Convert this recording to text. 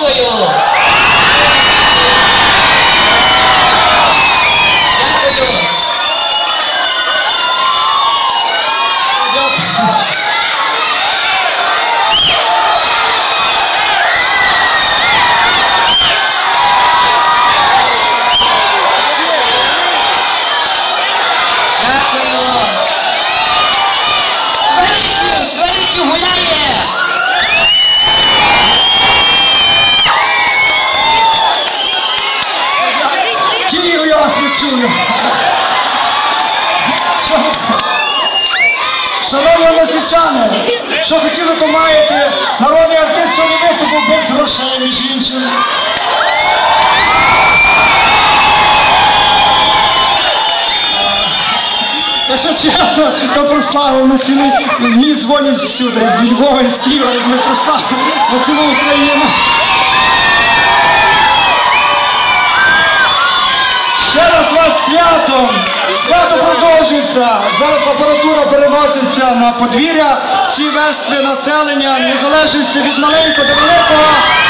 Дякую. Дякую. Шановні лисичани, що хотіли, то маєте. Народний артист сьогодні виступив без грошей, між іншим. Якщо чесно, то прославив на цілий, мені дзвонять сюди, з Львова, з Києва, як ми прославив на цілу Україну. Ще раз вас святом! Свято продовжується! Зараз апаратура переноситься на подвір'я. Всі верстви населення, незалежності від маленького до великого.